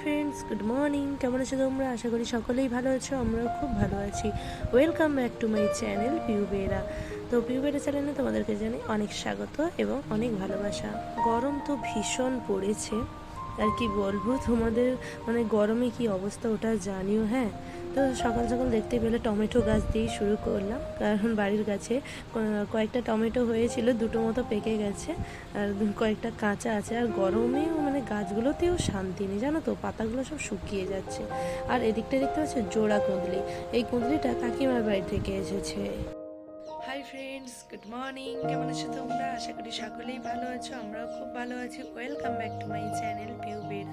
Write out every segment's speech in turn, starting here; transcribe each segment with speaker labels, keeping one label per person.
Speaker 1: Friends good morning কেমন আছো তোমরা? আশা করি সকলেই ভালো আছো, আমরাও খুব ভালো আছি। Welcome back to my channel Piubera তো পিউবেরা চ্যানেলে তোমাদেরকে জানি অনেক স্বাগত এবং অনেক ভালোবাসা। গরম তো ভীষণ পড়েছে। আর কি বলব তোমাদের? মানে গরমে কি অবস্থা ওটা জানিও হ্যাঁ? তো সকাল সকাল দেখতে পেলে টমেটো গাছ দিয়ে শুরু করলাম। কারণ বাড়ির গাছে কয়েকটা টমেটো হয়েছিল, দুটো মতো পেকে গেছে। আর কয়েকটা কাঁচা আছে। আর গরমেও মানে গাছগুলোতেও শান্তি নেই, জানো তো? পাতাগুলো সব শুকিয়ে যাচ্ছে। আর এদিকটা দেখতে পাচ্ছ? জোড়া কুঁদলি। এই কুঁদলিটা কাকিমার বাড়ি থেকে এসেছে। Hi friends, good morning. কেমন আছো তোমরা? আশা করি সকলেই ভালো আছো, আমরাও খুব ভালো আছি। Welcome back to my channel Piu বের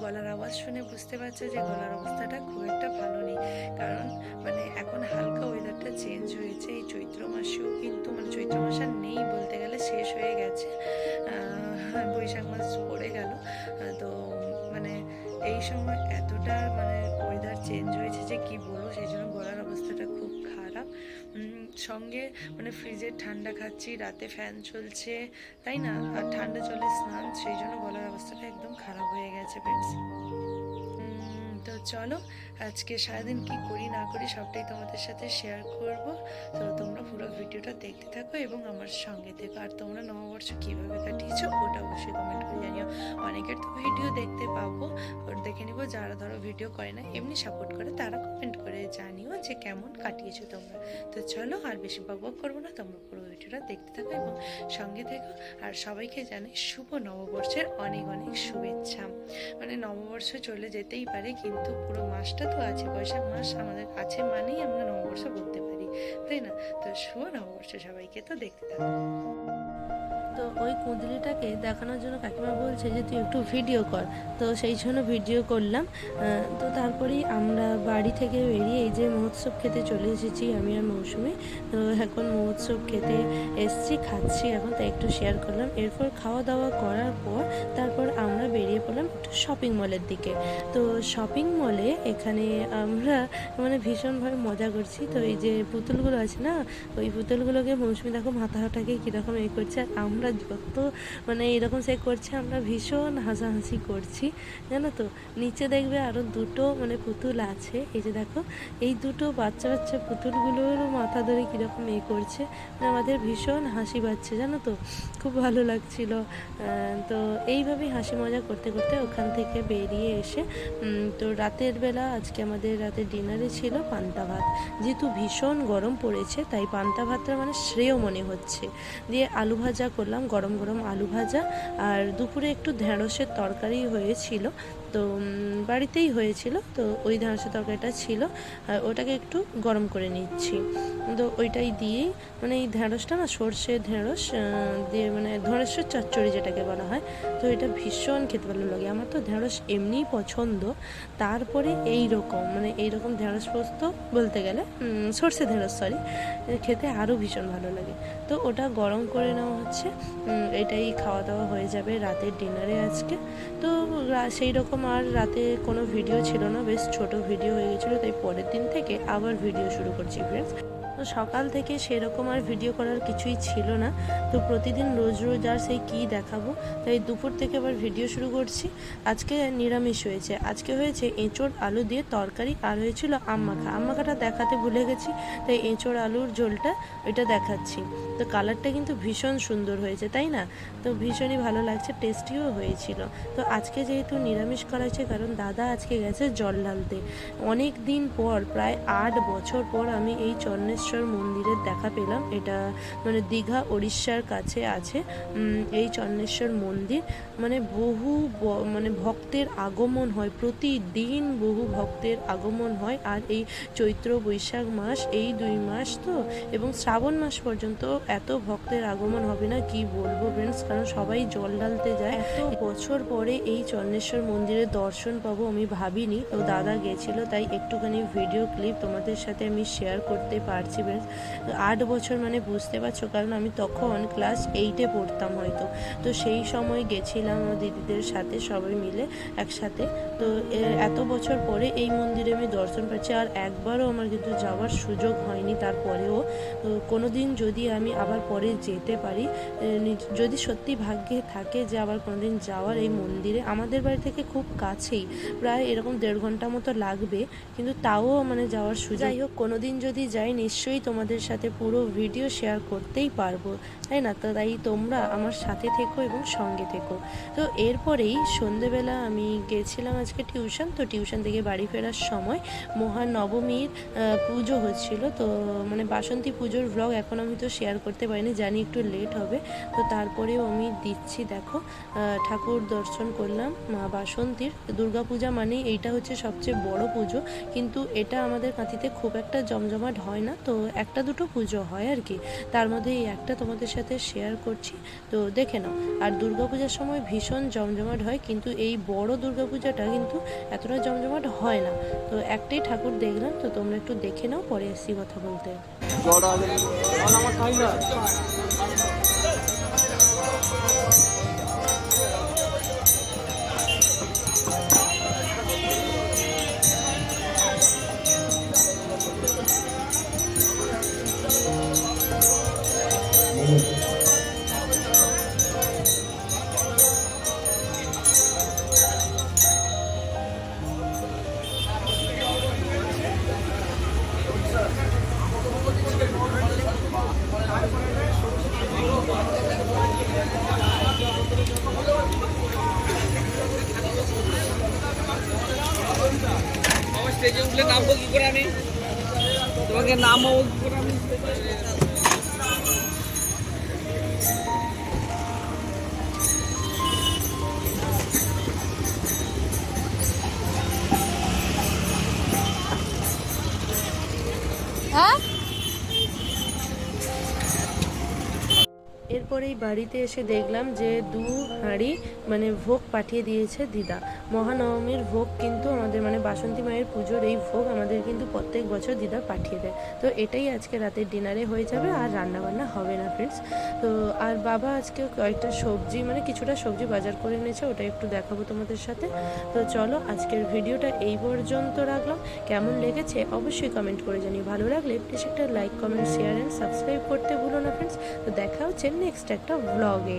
Speaker 1: গলার আওয়াজ শুনে বুঝতে পারছ যে গলার অবস্থাটা খুব একটা ভালো নেই। কারণ মানে এখন হালকা ওয়েদারটা চেঞ্জ হয়েছে। এই চৈত্র মাসেও কিন্তু মানে চৈত্র মাস আর নেই বলতে গেলে, শেষ হয়ে গেছে। বৈশাখ মাস পড়ে গেল। তো মানে এই সময় এতটা মানে ওয়েদার চেঞ্জ হয়েছে যে কি বলব, সেই জন্য গলার অবস্থাটা খুব খারাপ। সঙ্গে মানে ফ্রিজের ঠান্ডা খাচ্ছি, রাতে ফ্যান চলছে, তাই না? আর ঠান্ডা চলে স্নান, সেই জন্য গলার অবস্থাটা একদম খারাপ হয়ে গেছে ফ্রেন্ডস তো চলো, আজকে সারাদিন কি করি না করি সবটাই তোমাদের সাথে শেয়ার করব। তো তোমরা পুরো ভিডিওটা দেখতে থাকো এবং আমার সঙ্গে থেকো। আর তোমরা নববর্ষ কীভাবে কাটিয়েছো ওটা অবশ্যই কমেন্ট করে জানিও। অনেকের তো ভিডিও দেখতে পাবো, ওর দেখে নিবো। যারা ধরো ভিডিও করে না, এমনি সাপোর্ট করে, তারা কমেন্ট করে জানিও যে কেমন কাটিয়েছো তোমরা। তো চলো, আর বেশি বকবক করব না, তোমরা পুরো ভিডিওটা দেখতে থাকো এবং সঙ্গে থেকো। আর সবাইকে জানাই শুভ নববর্ষের অনেক অনেক শুভেচ্ছা। মানে নববর্ষ চলে যেতেই পারে, কিন্তু পুরো মাসটা তো আছে, বৈশাখ মাস আমাদের আছে মানেই আমরা নববর্ষ বলতে পারি, তাই না? তো শুভ নববর্ষ সবাইকে, তো দেখতে থাকো। তো ওই কুঁদলিটাকে দেখানোর জন্য কাকিমা বলছে যে, তুই একটু ভিডিও কর। তো সেই জন্য ভিডিও করলাম। তো তারপরেই আমরা বাড়ি থেকে বেরিয়ে এই যে মহোৎসব খেতে চলে এসেছি আমি আর মৌসুমি। তো এখন মহোৎসব খেতে এসছি, খাচ্ছি এখন, তাই একটু শেয়ার করলাম। এরপর খাওয়া দাওয়া করার পর শপিং মলের দিকে। তো শপিং মলে এখানে আমরা মানে ভীষণভাবে মজা করছি। তো এই যে পুতুলগুলো আছে না, ওই পুতুলগুলোকে মৌসুমি দেখো মাথা হাঁটাকে কীরকম এ করছে। আর আমরা যত মানে এরকম সে করছে, আমরা ভীষণ হাসাহাসি করছি, জানো তো? নিচে দেখবে আরও দুটো মানে পুতুল আছে। এই যে দেখো, এই দুটো বাচ্চা বাচ্চা পুতুলগুলোর মাথা ধরে কীরকম এ করছে। মানে আমাদের ভীষণ হাসি পাচ্ছে, জানো তো? খুব ভালো লাগছিল। তো এইভাবেই হাসি মজা করতে করতে ওখান থেকে বেরিয়ে এসে তো রাতের বেলা আজকে আমাদের রাতে ডিনারে ছিল পান্তা ভাত। যেহেতু ভীষণ গরম পড়েছে, তাই পান্তা ভাতটা মানে শ্রেয় মনে হচ্ছে। দিয়ে আলু ভাজা করলাম, গরম গরম আলু ভাজা। আর দুপুরে একটু ঢেঁড়সের তরকারি হয়েছিল, তো বাড়িতেই হয়েছিল, তো ওই ঢেঁড়সের তরকারিটা ছিল। আর ওটাকে একটু গরম করে নিচ্ছি। তো ওইটাই দিয়েই মানে এই ঢেঁড়সটা না, সর্ষে ঢেঁড়স দিয়ে মানে ঢেঁড়সের চচ্চড়ি যেটাকে বলা হয়, তো এটা ভীষণ খেতে ভালো লাগে। আমার তো ঢেঁড়স এমনিই পছন্দ। তারপরে এই রকম মানে এই রকম ঢেঁড়স পোস্ত বলতে গেলে সর্ষে ঢেঁড়স সরি খেতে আরও ভীষণ ভালো লাগে। তো ওটা গরম করে নেওয়া হচ্ছে এটাই খাওয়া দাওয়া হয়ে যাবে রাতের ডিনারে আজকে। তো সেই রকম আর রাতে কোনো ভিডিও ছিল না, বেশ ছোট ভিডিও হয়ে গেছিল, তাই পরের দিন থেকে আবার ভিডিও শুরু করছি ফ্রেন্ডস তো সকাল থেকে সেরকম আর ভিডিও করার কিছুই ছিল না। তো প্রতিদিন রোজ রোজ আর সেই কী দেখাবো? তাই দুপুর থেকে আবার ভিডিও শুরু করছি। আজকে নিরামিষ হয়েছে। আজকে হয়েছে এঁচোড় আলু দিয়ে তরকারি আর হয়েছিল আম মাখা। আম মাখাটা দেখাতে ভুলে গেছি, তাই এঁচোড় আলুর ঝোলটা ওইটা দেখাচ্ছি। তো কালারটা কিন্তু ভীষণ সুন্দর হয়েছে, তাই না? তো ভীষণই ভালো লাগছে টেস্টিও হয়েছিল। তো আজকে যেহেতু নিরামিষ করা হয়েছে, কারণ দাদা আজকে গেছে জল ঢালতে। অনেক দিন পর, প্রায় আট বছর পর আমি এই চন্নেশ্বর মন্দিরের দেখা পেলাম। এটা মানে দীঘা উড়িষ্যার কাছে আছে। এই চন্নেশ্বর মন্দির। মানে বহু মানে ভক্তের আগমন হয়। প্রতিদিন বহু ভক্তের আগমন হয়। আর এই চৈত্র বৈশাখ মাস এই দুই মাস তো এবং শ্রাবণ মাস পর্যন্ত এত ভক্তের আগমন হবে না। কি বলব ফ্রেন্ডস কারণ সবাই জল ঢালতে যায়। এত বছর পরে এই চন্নেশ্বর মন্দিরের দর্শন পাবো আমি ভাবিনি। তো দাদা গেছিল তাই একটুখানি ভিডিও ক্লিপ তোমাদের সাথে আমি শেয়ার করতে পারছি। গেছি বেশ আট বছর মানে বুঝতে পারছ, কারণ আমি তখন ক্লাস এইটে পড়তাম হয়তো। তো সেই সময় গেছিলাম আমার দিদিদের সাথে সবাই মিলে একসাথে। তো এর এত বছর পরে এই মন্দিরে আমি দর্শন পাচ্ছি আর একবারও আমার কিন্তু যাওয়ার সুযোগ হয়নি তারপরেও। তো কোনো দিন যদি আমি আবার পরে যেতে পারি যদি সত্যি ভাগ্যে থাকে যে আবার কোনো দিন যাওয়ার এই মন্দিরে, আমাদের বাড়ি থেকে খুব কাছেই, প্রায় এরকম দেড় ঘণ্টা মতো লাগবে। কিন্তু তাও মানে যাওয়ার সুযোগ যাই হোক কোনো দিন যদি যাই, নিশ্চয়ই তোমাদের সাথে পুরো ভিডিও শেয়ার করতেই পারব। তাই না? তো তাই তোমরা আমার সাথে থেকো এবং সঙ্গে থেকো। তো এরপরেই সন্ধেবেলা আমি গেছিলাম আজকে টিউশন, তো টিউশন থেকে বাড়ি ফেরার সময় মহানবমীর পুজো হচ্ছিল। তো মানে বাসন্তী পুজোর ব্লগ এখন আমি তো শেয়ার করতে পারিনি, জানি একটু লেট হবে। তো তারপরেও আমি দিচ্ছি, দেখো। ঠাকুর দর্শন করলাম, মা বাসন্তীর। দুর্গাপূজা মানে এইটা হচ্ছে সবচেয়ে বড় পুজো। কিন্তু এটা আমাদের কাঁথিতে খুব একটা জমজমাট হয় না, তো একটা দুটো পুজো হয় আর কি। তার মধ্যে এই একটা তোমাদের সাথে শেয়ার করছি, তো দেখে নাও। আর দুর্গাপূজার সময় ভীষণ জমজমাট হয়, কিন্তু এই বড় দুর্গাপূজাটা কিন্তু এতটা জমজমাট হয় না। তো একটাই ঠাকুর দেখলাম, তো তোমরা একটু দেখে নাও, পরে এসছি কথা বলতে।
Speaker 2: স্টেজে উঠলে নামবো কি করে আমি? তোমাকে নামও কি করে আমি?
Speaker 1: এরপরেই বাড়িতে এসে দেখলাম যে দু হাঁড়ি মানে ভোগ পাঠিয়ে দিয়েছে দিদা। মহানবমীর ভোগ কিন্তু আমাদের মানে বাসন্তী মায়ের পুজোর এই ভোগ আমাদের কিন্তু প্রত্যেক বছর দিদা পাঠিয়ে দেয়। তো এটাই আজকে রাতের ডিনারে হয়ে যাবে আর রান্না বান্না হবে না ফ্রেন্ডস তো আর বাবা আজকে কয়েকটা সবজি মানে কিছুটা সবজি বাজার করে এনেছে, ওটা একটু দেখাবো তোমাদের সাথে। তো চলো আজকের ভিডিওটা এই পর্যন্ত রাখলাম। কেমন লেগেছে অবশ্যই কমেন্ট করে জানি ভালো লাগলে প্লিজ একটা like comment share and subscribe করতে ভুলো না ফ্রেন্ডস তো দেখা হচ্ছে নেক্সট একটা ব্লগে